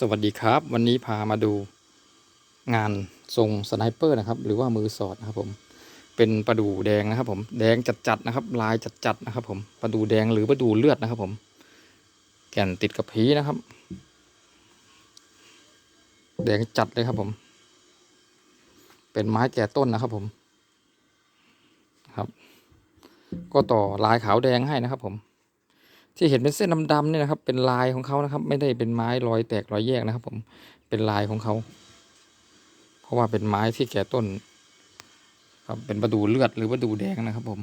สวัสดีครับ วันนี้พามาดูงานทรงสไนเปอร์นะครับ หรือว่ามือสอดนะครับผมเป็นประดูแดงนะครับผมแดงจัดๆนะครับ ลายจัดๆนะครับผมประดูแดงหรือประดูเลือดนะครับ ผม แก่นติดกับผีนะครับ แดงจัดเลยครับผม เป็นไม้แก่ต้นนะครับผมครับ ก็ต่อลายขาวแดงให้นะครับผม ที่เห็นเป็นเส้นดำๆเนี่ยนะครับ เป็นลายของเขานะครับ ไม่ได้เป็นไม้รอยแตกรอยแยกนะครับ ผมเป็นลายของเขา เพราะว่าเป็นไม้ที่แก่ต้น ครับเป็นประดูเลือดหรือประดูแดงนะครับ ผม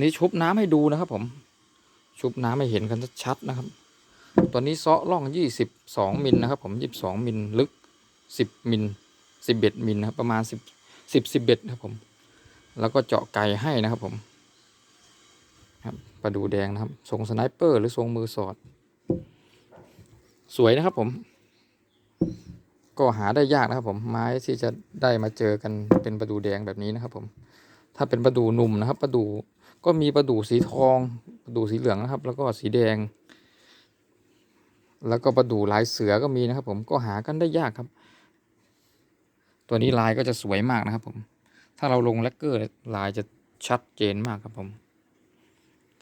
นี่ชุบน้ำให้ดูนะครับ ผม ชุบน้ำให้เห็นกันชัดๆนะครับ ตัวนี้เซาะร่องยี่สิบสองมิลนะครับ ผมยี่สิบสองมิลลึกสิบมิลสิบเอ็ดมิลนะครับประมาณสิบสิบสิบเอ็ดครับผม แล้วก็เจาะไก่ให้นะครับผม ครับประดูแดงนะครับทรงสไนเปอร์หรือทรงมือสอด สวยนะครับผม ก็หาได้ยากนะครับ ผมไม้ที่จะได้มาเจอกันเป็นประดูแดงแบบนี้นะครับ ผม ถ้าเป็นประดูหนุ่มนะครับ ประดูก็มีประดูสีทองประดูสีเหลืองนะครับ แล้วก็สีแดง แล้วก็ประดูลายเสือก็มีนะครับ ผมก็หากันได้ยากครับ ตัวนี้ลายก็จะสวยมากนะครับ ผม ถ้าเราลงแลกเกอร์ลายจะชัดเจนมากครับผม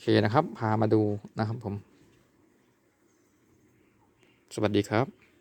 เคนะครับ พามาดูนะครับผม สวัสดีครับ